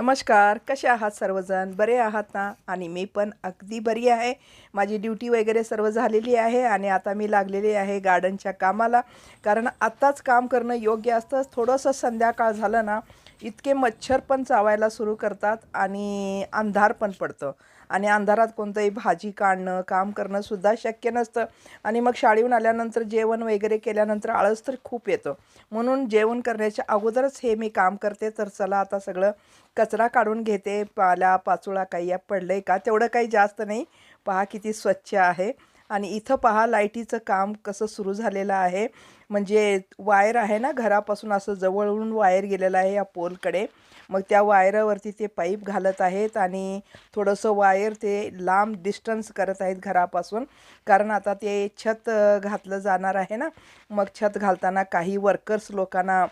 नमस्कार कसे आहात सर्वजण? बरे आहात ना? आणि मी पण अगदी बरी आहे. माझी ड्युटी वगैरे सर्व झालेली आहे आणि आता मी लागलेली आहे गार्डनच्या कामाला. कारण आत्ताच काम करणं योग्य असतं थोडंसं संध्याकाळ झालं ना इतके मच्छर पण चावायला सुरू करतात आणि अंधार पण पडतं. आणि अंधारात कोणतंही भाजी काढणं काम करणं सुद्धा शक्य नसतं. आणि मग शाळेहून आल्यानंतर जेवण वगैरे केल्यानंतर आळस तर खूप येतं. म्हणून जेवण करण्याच्या अगोदरच हे मी काम करते. तर चला आता सगळं कचरा काढून घेते. पाला पाचोळा काही या पडलं आहे का? तेवढं काही जास्त नाही. पहा किती स्वच्छ आहे. आणि इथं पहा लाईटीचं काम कसं सुरू झालेलं आहे. म्हणजे वायर आहे ना घरापासून असं जवळून वायर गेलेलं आहे या पोलकडे. मग त्या वायरावरती ते पाईप घालत आहेत आणि थोडंसं वायर ते लांब डिस्टन्स करत आहेत घरापासून. कारण आता ते छत घातलं जाणार आहे ना. मग छत घालताना काही वर्कर्स लोकांना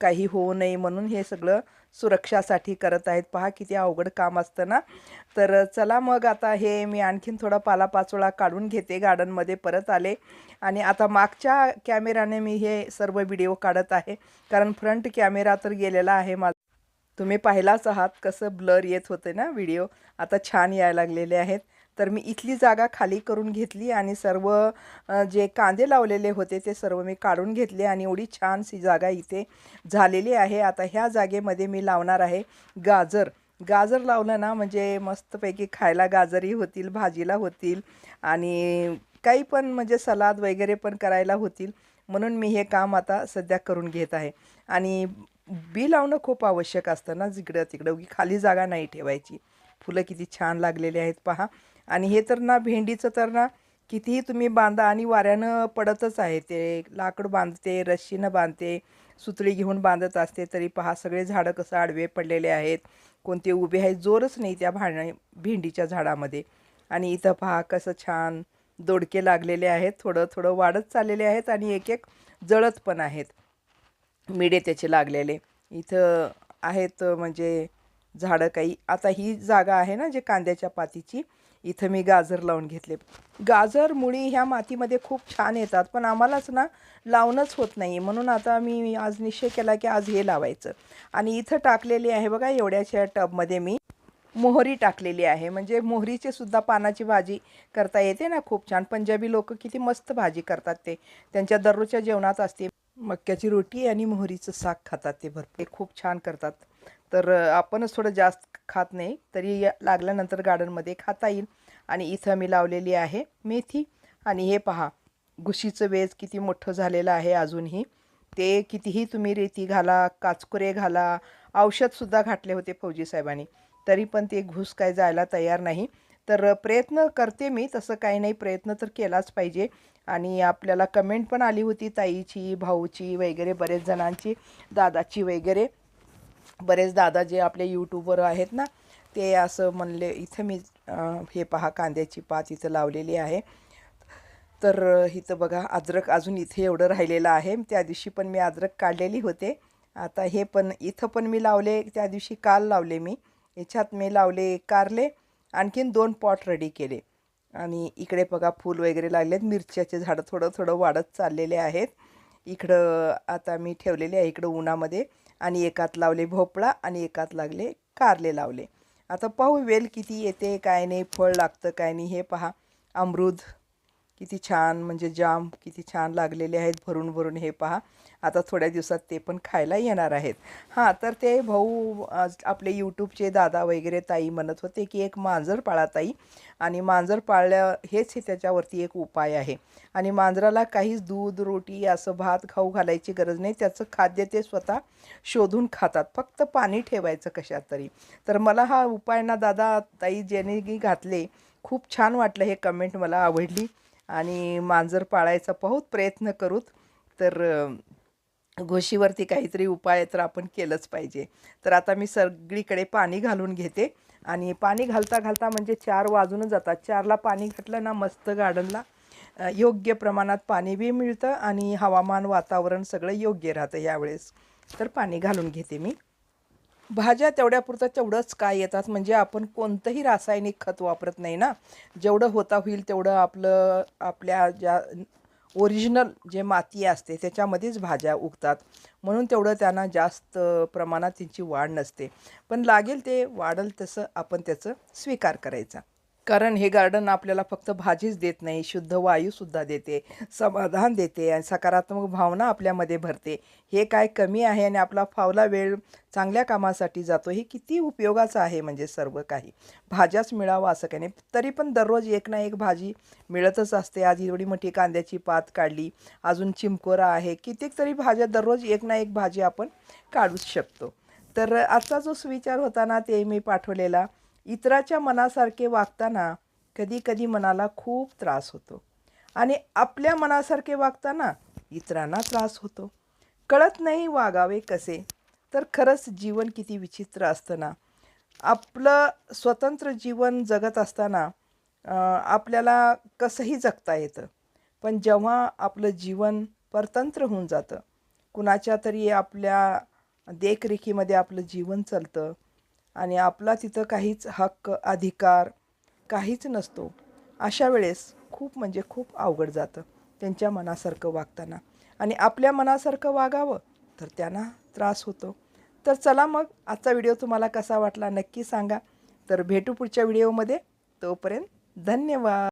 काही होऊ नये म्हणून हे सगळं सुरक्षासाठी करत आहेत. पहा किती अवघड काम असतं ना? तर चला मग आता हे मी आणखीन थोडा पालापाचोळा काढून घेते गार्डनमध्ये परत आले. आणि आता मागच्या कॅमेराने मी हे सर्व व्हिडिओ काढत आहे. कारण फ्रंट कॅमेरा तर गेलेला आहे माझा. तुम्ही पाहिलाच आहात कसं ब्लर येत होते ना व्हिडिओ. आता छान यायला लागलेले आहेत. तर मी इथली जागा खाली करून घेतली आणि सर्व जे कांदे लावलेले होते ते सर्व मी काढून घेतले आणि एवढी छानशी जागा इथे झालेली आहे. आता ह्या जागेमध्ये मी लावणार आहे गाजर. गाजर लावलं ना म्हणजे मस्तपैकी खायला गाजरही होतील भाजीला होतील आणि काही पण म्हणजे सलाद वगैरे पण करायला होतील. म्हणून मी हे काम आता सध्या करून घेत आहे. आणि बी लावणं खूप आवश्यक असतं ना जिकडं तिकडं. खाली जागा नाही ठेवायची. फुलं किती छान लागलेली आहेत पहा. आणि हे तर ना भेंडीचं तर ना कितीही तुम्ही बांधा आणि वाऱ्यानं पडतच आहे. ते लाकूड बांधते रश्शीनं बांधते सुतळी घेऊन बांधत असते तरी पहा सगळे झाडं कसं आडवे पडलेले आहेत. कोणते उभे आहेत जोरच नाही त्या भाण भेंडीच्या झाडामध्ये. आणि इथं पहा कसं छान दोडके लागलेले आहेत थोडं थोडं वाढत चाललेले आहेत आणि एक एक जळत पण आहेत. मिडे त्याचे लागलेले. इथं आहेत म्हणजे झाडं काही आता ही जागा आहे ना जे कांद्याच्या पातीची इथं मी गाजर लावून घेतले. गाजर मुळी ह्या मातीमध्ये खूप छान येतात पण आम्हालाच ना लावणंच होत नाही म्हणून आता मी आज निश्चय केला की आज हे लावायचं. आणि इथं टाकलेली आहे बघा एवढ्याशा टबमध्ये मी. मोहरी टाकलेली आहे. म्हणजे मोहरीचे सुद्धा पानाची भाजी करता येते ना खूप छान. पंजाबी लोक किती मस्त भाजी करतात ते. त्यांच्या दररोजच्या जेवणात असते. मक्याची रोटी आणि मोहरीचं साग खातात ते भरपूर. खूप छान करतात. तर आपणच थोडं जास्त खात नाही तरी या- लागल्यानंतर गार्डनमध्ये खाता येईल. आणि इथं मी लावलेली आहे मेथी. आणि हे पहा घुशीचं वेज किती मोठं झालेलं आहे अजूनही. ते कितीही तुम्ही रेती घाला काचकुरे घाला औषधसुद्धा घातले होते फौजी साहेबांनी. तरी पण ते घुस काय जायला तयार नाही. तर प्रयत्न करते मी तसं काही नाही प्रयत्न तर केलाच पाहिजे. आणि आपल्याला कमेंट पण आली होती ताईची भाऊची वगैरे बरेच जणांची दादाची वगैरे. बरेच दादा जे आपले यूट्यूबर आहेत ना ते असं म्हणले इथं मी हे पहा कांद्याची पात इथं लावलेली आहे. तर इथं बघा अद्रक अजून इथे एवढं राहिलेलं आहे. त्या दिवशी पण मी अद्रक काढलेली होते. आता हे पण इथं पण मी लावले त्या दिवशी काल लावले मी. याच्यात मी लावले कारले आणखीन दोन पॉट रेडी केले. आणि इकडे बघा फूल वगैरे लागलेत. मिरच्याचे झाडं थोडं थोडं वाढत चाललेले आहेत. इकडं आता मी ठेवलेले आहे इकडं उन्हामध्ये. आणि एकात लावले भोपळा आणि एकात लागले कारले लावले. आता पाहू वेल किती येते काय नाही फळ लागतं काय नाही हे पहा. अमृत. किती छान म्हणजे जाम किती छान लागलेले आहेत भरून भरून हे पहा. आता थोड्या दिवसात ते पण खायला येणार आहेत. हां तर ते भाऊ आज आपले यूट्यूबचे दादा वगैरे ताई म्हणत होते की एक मांजर पाळा ताई. आणि मांजर पाळल्या हेच हे त्याच्यावरती एक उपाय आहे. आणि मांजराला काहीच दूध रोटी असं भात खाऊ घालायची गरज नाही. त्याचं खाद्य ते स्वतः शोधून खातात. फक्त पाणी ठेवायचं कशात तरी. तर मला हा उपाय ना दादा ताई ज्याने की घातले खूप छान वाटलं हे कमेंट मला आवडली. आणि मांजर पाळायचा बहुत प्रयत्न करूत तर घोशीवरती काहीतरी उपाय तर आपण केलंच पाहिजे. तर आता मी सगळीकडे पाणी घालून घेते आणि पाणी घालता घालता म्हणजे चार वाजूनच जातात. चारला पाणी घातलं ना मस्त गार्डनला योग्य प्रमाणात पाणी बी मिळतं आणि हवामान वातावरण सगळं योग्य राहतं यावेळेस. तर पाणी घालून घेते मी. भाज्या तेवढ्यापुरतं तेवढंच काय येतात? म्हणजे आपण कोणतंही रासायनिक खत वापरत नाही ना? जेवढं होता होईल तेवढं आपलं आपल्या ज्या ओरिजिनल जे माती असते त्याच्यामध्येच भाज्या उगतात. म्हणून तेवढं त्यांना जास्त प्रमाणात त्यांची वाढ नसते. पण लागेल ते वाढल तसं आपण त्याचं स्वीकार करायचा. कारण हे गार्डन आपल्याला फक्त भाजीच देत नाही शुद्ध वायूसुद्धा देते समाधान देते आणि सकारात्मक भावना आपल्यामध्ये भरते. हे काय कमी आहे आणि आपला फावला वेळ चांगल्या कामासाठी जातो हे किती उपयोगाचं आहे म्हणजे सर्व काही. भाज्याच मिळावं असं काही नाही. तरी पण दररोज एक ना एक भाजी मिळतच असते. आज एवढी मोठी कांद्याची पात काढली अजून चिमकोरा आहे कितीक तरी भाज्या दररोज एक ना एक भाजी आपण काढूच शकतो. तर आजचा जो सुविचार होता ना ते मी पाठवलेला. इतराच्या मनासारखे वागताना कधी कधी मनाला खूप त्रास होतो. आणि आपल्या मनासारखे वागताना इतरांना त्रास होतो. कळत नाही वागावे कसे. तर खरंच जीवन किती विचित्र असतं ना आपलं स्वतंत्र जीवन जगत असताना आपल्याला कसंही जगता येतं. पण जेव्हा आपलं जीवन परतंत्र होऊन जातं कुणाच्या तरी आपल्या देखरेखीमध्ये आपलं जीवन चालतं आणि आपला तिथं काहीच हक्क अधिकार काहीच नसतो. अशा वेळेस खूप म्हणजे खूप अवघड जातं त्यांच्या मनासारखं वागताना. आणि आपल्या मनासारखं वागावं तर त्यांना त्रास होतो. तर चला मग आजचा व्हिडिओ तुम्हाला कसा वाटला नक्की सांगा. तर भेटू पुढच्या व्हिडिओमध्ये. तोपर्यंत धन्यवाद.